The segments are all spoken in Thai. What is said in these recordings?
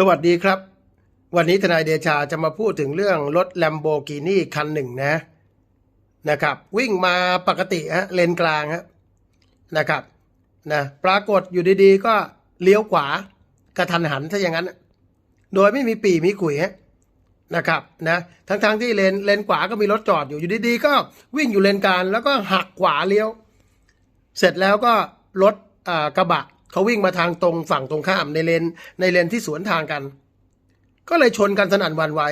สวัสดีครับ วันนี้ทนายเดชาจะมาพูดถึงเรื่องรถ Lamborghini คันหนึ่งนะนะครับ วิ่งมาปกติฮะเลนกลางฮะนะครับนะปรากฏอยู่ดีๆ ก็เลี้ยวขวากระทันหันถ้าอย่างนั้น โดยไม่มีปีมีขุยฮะนะครับนะทั้งๆที่เลนเลนขวาก็มีรถจอดอยู่อยู่ดีๆ ก็วิ่งอยู่เลนกลางแล้วก็หักขวาเลี้ยว เสร็จแล้วก็รถกระบะ เขาวิ่งมาทางตรงฝั่งตรงข้ามในเลนในเลนที่สวนทางกัน ก็เลยชนกันสนั่นวันไหว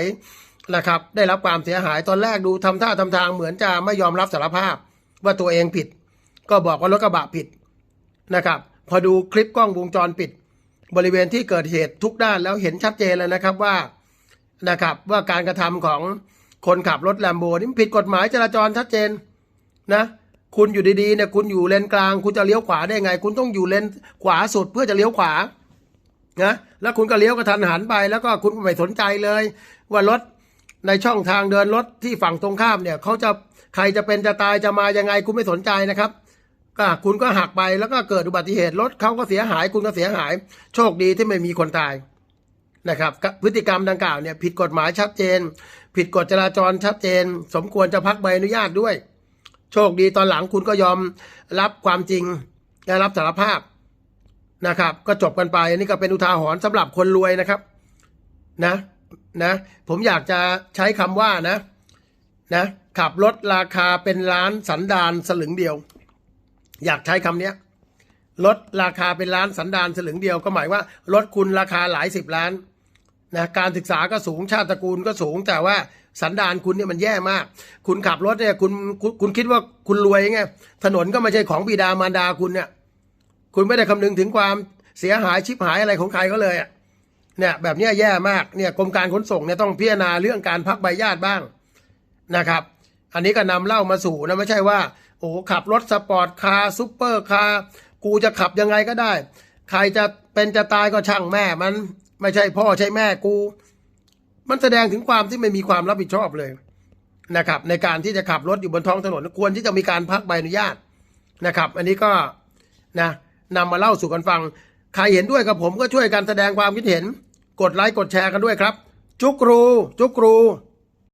นะครับ ได้รับความเสียหายตอนแรกดูทำท่าทำทางเหมือนจะไม่ยอมรับสารภาพ ว่าตัวเองผิด ก็บอกว่ารถกระบะผิดนะครับ พอดูคลิปกล้องวงจรปิด บริเวณที่เกิดเหตุทุกด้านแล้วเห็นชัดเจนเลยนะครับว่านะครับว่าการกระทำของคนขับรถแลมโบนี่ผิดกฎหมายจราจรชัดเจนนะ คุณอยู่ดีๆเนี่ยคุณอยู่เลนกลาง คุณจะเลี้ยวขวาได้ไง คุณต้องอยู่เลนขวาสุดเพื่อจะเลี้ยวขวานะแล้วคุณก็เลี้ยวกระทันหันไป แล้วก็คุณไม่สนใจเลย ว่ารถในช่องทางเดินรถที่ฝั่งตรงข้ามเนี่ยเขาจะใครจะเป็นจะตายจะมายังไงคุณไม่สนใจนะครับก็คุณก็หักไปแล้วก็เกิดอุบัติเหตุรถเขาก็เสียหาย คุณก็เสียหาย โชคดีที่ไม่มีคนตายนะครับ พฤติกรรมดังกล่าวเนี่ยผิดกฎหมายชัดเจน ผิดกฎจราจรชัดเจน สมควรจะพักใบอนุญาตด้วย โชคดีตอนหลังคุณก็ยอมรับความจริงและรับสารภาพนะครับ ก็จบกันไปอันนี้ก็เป็นอุทาหรณ์สำหรับคนรวยนะครับ นะนะ ผมอยากจะใช้คำว่านะ นะ ขับรถราคาเป็นล้านสันดานสลึงเดียว อยากใช้คำนี้ยลดราคาเป็นล้านสันดานสลึงเดียว ก็หมายว่ารถคุณราคาหลายสิบล้าน นะการศึกษาก็สูงชาติตระกูลก็สูงแต่ว่าสันดานคุณเนี่ยมันแย่มาก คุณขับรถเนี่ยคุณคุณคิดว่าคุณรวยไงถนนก็ไม่ใช่ของบิดามารดาคุณเนี่ย คุณไม่ได้คำนึงถึงความเสียหายชิบหายอะไรของใครเขาเลยอะเนี่ยแบบเนี้ยแย่มากเนี่ยกรมการขนส่งเนี่ยต้องพิจารณาเรื่องการพักใบญาติบ้างนะครับ อันนี้ก็นำเล่ามาสู่นะไม่ใช่ว่าโอ้ขับรถสปอร์ตคาร์ซูเปอร์คาร์กูจะขับยังไงก็ได้ ใครจะเป็นจะตายก็ช่างแม่มัน ไม่ใช่พ่อใช่แม่กู มันแสดงถึงความที่ไม่มีความรับผิดชอบเลยนะครับ ในการที่จะขับรถอยู่บนท้องถนนควรที่จะมีการพักใบอนุญาตนะครับ อันนี้ก็นะนำมาเล่าสู่กันฟัง ใครเห็นด้วยกับผมก็ช่วยกันแสดงความคิดเห็น กดไลค์กดแชร์กันด้วยครับ จุกรู จุกรู